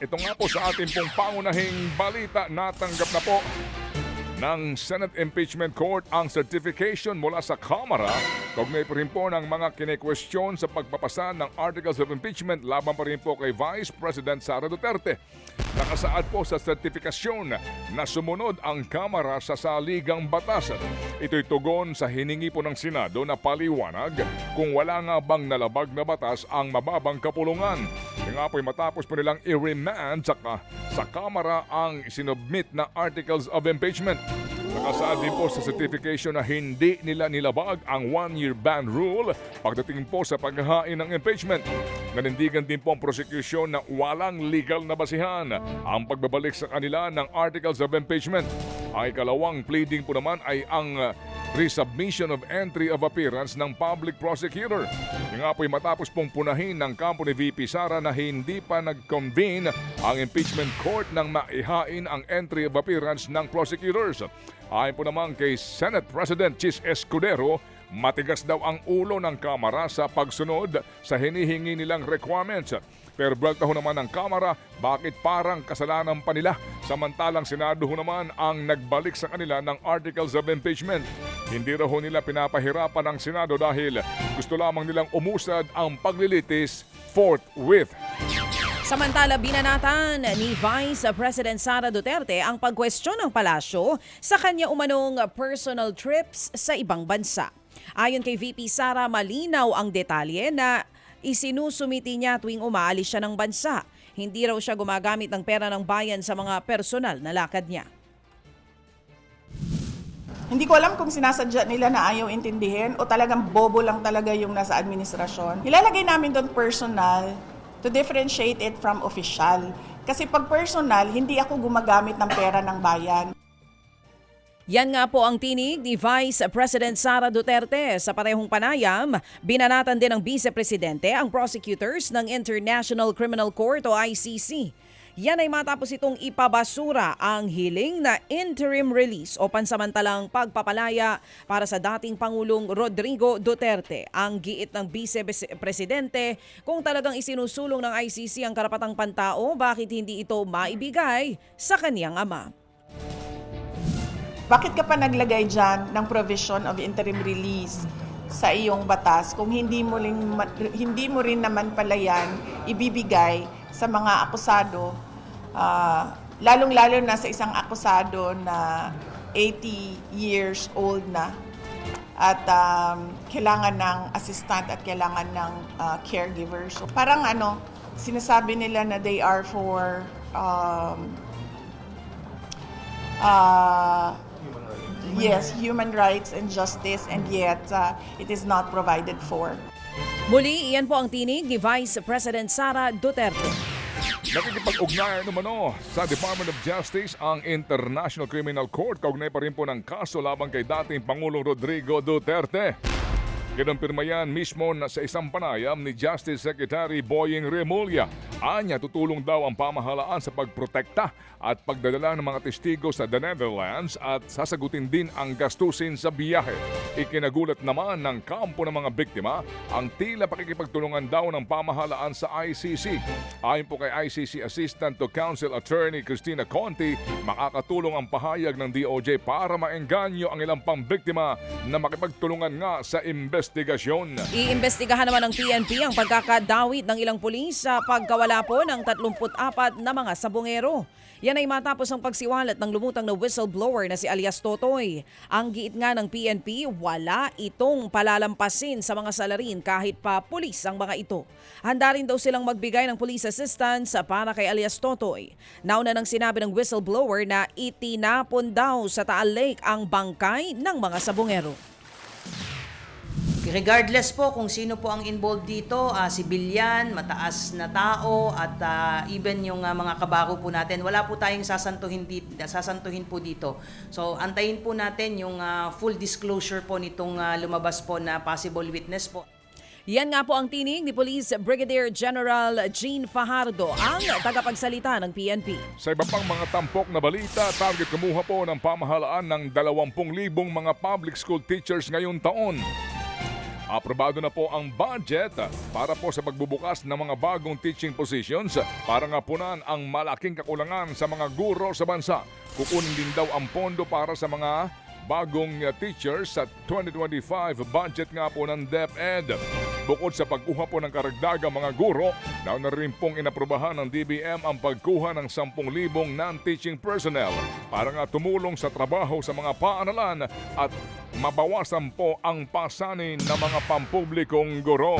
Ito nga po sa ating pong pangunahing balita, natanggap na po ng Senate Impeachment Court ang certification mula sa Kamara kaugnay pa rin po ng mga kine-question sa pagpapasa ng Articles of Impeachment laban pa rin po kay Vice President Sara Duterte. Nakasaad po sa sertifikasyon na sumunod ang Kamara sa saligang batas. Ito'y tugon sa hiningi po ng Senado na paliwanag kung wala nga bang nalabag na batas ang mababang kapulungan. Yung nga po'y matapos po nilang i-remand sa, sa Kamara ang sinubmit na Articles of Impeachment. Nakasaad din po sa certification na hindi nila nilabag ang one-year ban rule pagdating po sa paghahain ng impeachment. Nanindigan din po ang prosecution na walang legal na basihan ang pagbabalik sa kanila ng Articles of Impeachment. Ang ikalawang pleading po naman ay ang resubmission of entry of appearance ng public prosecutor. Yung nga po'y matapos pong punahin ng kampo ni VP Sara na hindi pa nag-convene ang impeachment court nang maihain ang entry of appearance ng prosecutors. Ayon po naman kay Senate President Chis Escudero, matigas daw ang ulo ng Kamara sa pagsunod sa hinihingi nilang requirements. Pero bragta ho naman ng Kamara, bakit parang kasalanan pa nila? Samantalang Senado ho naman ang nagbalik sa kanila ng Articles of Impeachment. Hindi raw nila pinapahirapan ang Senado dahil gusto lamang nilang umusad ang paglilitis forthwith. Samantala, binanatan ni Vice President Sara Duterte ang pagkwestiyon ng palasyo sa kanya umanong personal trips sa ibang bansa. Ayon kay VP Sara, malinaw ang detalye na isinusumiti niya tuwing umaalis siya ng bansa. Hindi raw siya gumagamit ng pera ng bayan sa mga personal na lakad niya. Hindi ko alam kung sinasadya nila na ayaw intindihin o talagang bobo lang talaga yung nasa administrasyon. Ilalagay namin doon personal to differentiate it from official. Kasi pag personal, hindi ako gumagamit ng pera ng bayan. Yan nga po ang tinig ni Vice President Sara Duterte. Sa parehong panayam, binanatan din ng Vice Presidente ang prosecutors ng International Criminal Court o ICC. Yan ay matapos itong ipabasura ang hiling na interim release o pansamantalang pagpapalaya para sa dating Pangulong Rodrigo Duterte. Ang giit ng Vice Presidente kung talagang isinusulong ng ICC ang karapatang pantao, bakit hindi ito maibigay sa kaniyang ama. Bakit ka pa naglagay dyan ng provision of interim release sa iyong batas kung hindi mo rin, hindi mo rin naman pala yan ibibigay sa mga akusado, ah, lalong-lalo na sa isang akusado na 80 years old na at um, kailangan ng assistant at kailangan ng ah, caregiver. So parang ano, sinasabi nila na they are for um, uh, yes, human rights and justice and yet uh, it is not provided for. Muli, iyan po ang tinig ni Vice President Sara Duterte. Nakikipag-ugnayan naman o sa Department of Justice ang International Criminal Court kaugnay pa rin po ng kaso laban kay dating Pangulong Rodrigo Duterte. Kinumpirma yan mismo na sa isang panayam ni Justice Secretary Boying Remulla. Anya, tutulong daw ang pamahalaan sa pagprotekta at pagdadala ng mga testigo sa the Netherlands at sasagutin din ang gastusin sa biyahe. Ikinagulat naman ng kampo ng mga biktima ang tila pakikipagtulungan daw ng pamahalaan sa ICC. Ayon po kay ICC Assistant to Counsel Attorney Christina Conti, makakatulong ang pahayag ng DOJ para maengganyo ang ilang pang biktima na makipagtulungan nga sa investigasyon. Iimbestigahan naman ng PNP ang pagkakadawit ng ilang pulis sa pagkawala po ng 34 na mga sabongero. Yan ay matapos ang pagsiwalat ng lumutang na whistleblower na si alias Totoy. Ang giit nga ng PNP, wala itong palalampasin sa mga salarin kahit pa pulis ang mga ito. Handa rin daw silang magbigay ng police assistance para kay alias Totoy. Nauna nang sinabi ng whistleblower na itinapon daw sa Taal Lake ang bangkay ng mga sabongero. Regardless po kung sino po ang involved dito, ah, civilian, mataas na tao at ah, even yung ah, mga kabaro po natin, wala po tayong sasantuhin dito, sasantuhin po dito. So antayin po natin yung ah, full disclosure po nitong ah, lumabas po na possible witness po. Yan nga po ang tinig ni Police Brigadier General Jean Fajardo, ang tagapagsalita ng PNP. Sa iba pang mga tampok na balita, target kumuha po ng pamahalaan ng 20,000 mga public school teachers ngayong taon. Aprobado na po ang budget para po sa pagbubukas ng mga bagong teaching positions para nga punan ang malaking kakulangan sa mga guro sa bansa. Kukunin din daw ang pondo para sa mga bagong teachers sa 2025 budget nga po ng DepEd. Bukod sa pagkuha po ng karagdagang mga guro, na rin pong inaprubahan ng DBM ang pagkuha ng 10,000 non-teaching personnel para nga tumulong sa trabaho sa mga paaralan at mabawasan po ang pasanin ng mga pampublikong guro.